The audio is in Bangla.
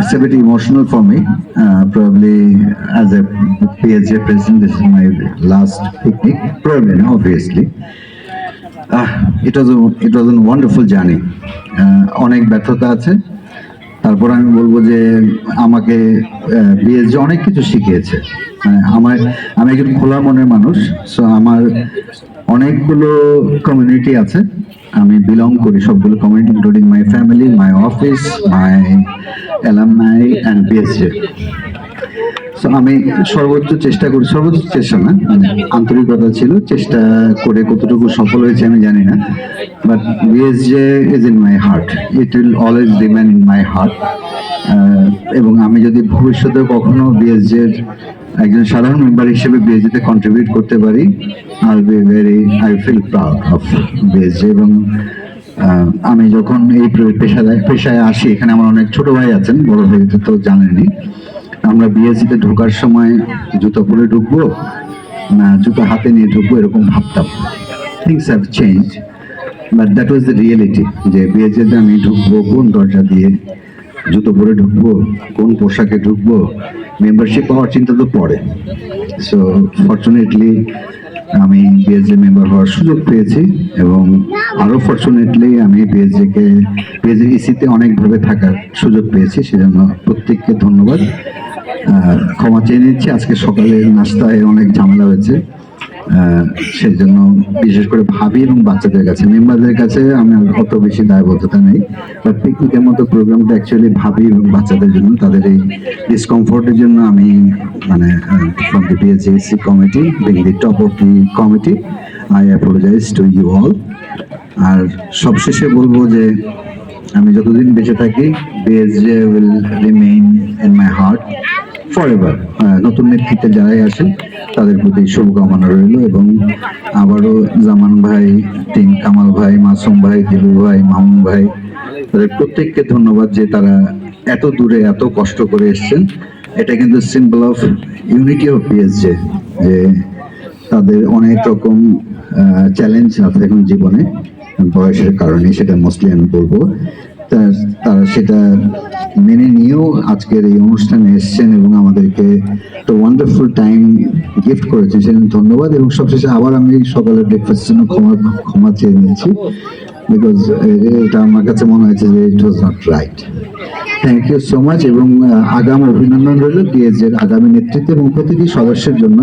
It's a bit emotional for me. Uh, probably as a PSJ president, this is my last picnic. Probably, obviously. Uh, it was a it was a wonderful journey. Uh, অনেক ব্যর্থতা আছে তারপর আমি বলব যে আমাকে বিএসজি অনেক কিছু শিখিয়েছে। মানে আমার, আমি একজন খোলা মনের মানুষ সো আমার অনেকগুলো কমিউনিটি আছে। আমি বিলং করি সবগুলো community including my family my office my alumni and BSG আমি সর্বোচ্চ চেষ্টা করি, সর্বোচ্চ চেষ্টা না, আন্তরিকতা ছিল, চেষ্টা করে কতটুকু সফল হয়েছে আমি জানি না but BSG is in my heart it will always remain in my heart এবং আমি যদি ভবিষ্যতে কখনো বিএসজে একজন সাধারণ মেম্বার হিসেবে বিএসজিতে কন্ট্রিবিউট করতে পারি আর be very I feel proud of BSG এবং আমি যখন এই পেশায় পেশায় আসি, এখানে আমার অনেক ছোট ভাই আছেন, বড় ভাই তো জানেনি আমরা বিএসসিতে ঢোকার সময় জুতো পরে ঢুকবো না জুতো হাতে নিয়ে ঢুকবো এরকম ভাবতাম। Things have change but that was the reality যে বিএসসিতে আমি ঢুকবো কোন দরজা দিয়ে, জুতো পরে ঢুকবো, কোন পোশাকে ঢুকবো মেম্বারশিপ পাওয়ার চিন্তা তো পড়ে সো ফর্চুনেটলি আমি বিএসজি মেম্বার হওয়ার সুযোগ পেয়েছি এবং আরও ফর্চুনেটলি আমি বিএসজি কে বিএসজি ইসিতে অনেকভাবে থাকার সুযোগ পেয়েছি, সেজন্য প্রত্যেককে ধন্যবাদ। ক্ষমা চেয়ে নিচ্ছি। আজকে সকালে নাস্তায় অনেক ঝামেলা হয়েছে। সেই জন্য বিশেষ করে ভাবি এবং বাচ্চাদের কাছে। মেম্বারদের কাছে আমি অত বেশি দায়বদ্ধতা নেই। বাট পিকনিকের মতো প্রোগ্রামটা অ্যাকচুয়ালি ভাবি এবং বাচ্চাদের জন্য, তাদের এই ডিসকমফোর্টের জন্য আমি মানে from the BSSC committee being the top of the committee I apologise to you all আর সবশেষে বলব যে, আমি যতদিন বেঁচে থাকি BSG will remain in my heart forever নতুন নেতৃত্বে যারাই আসেন, তাদের প্রতি শুভকামনা রইল এবং আবারও জামান ভাই টিম কামাল ভাই, মাসুম ভাই, দিলু ভাই, মামুন ভাই, তাদের প্রত্যেককে ধন্যবাদ যে তারা এত দূরে এত কষ্ট করে এসছেন। এটা কিন্তু symbol of unity of PSG যে তাদের অনেক রকম চ্যালেঞ্জ আছে এখন জীবনে, বয়সের কারণে, সেটা মোস্টলি আমি বলব। তারা সেটা মেনে নিয়েও আজকের এই অনুষ্ঠানে এসেছেন এবং আমাদেরকে একটা ওয়ান্ডারফুল টাইম গিফট করেছেন সেজন্য ধন্যবাদ এবং সবশেষে আবার আমি সকালের ব্রেকফাস্টের জন্য ক্ষমা ক্ষমা চেয়ে নিয়েছি বিকজ এটা আমার কাছে মনে হয়েছে যে it was not right thank you so much এবং আগাম অভিনন্দন রইল ডিএস এর আগামী নেতৃত্ব এবং প্রতিটি সদস্যের জন্য।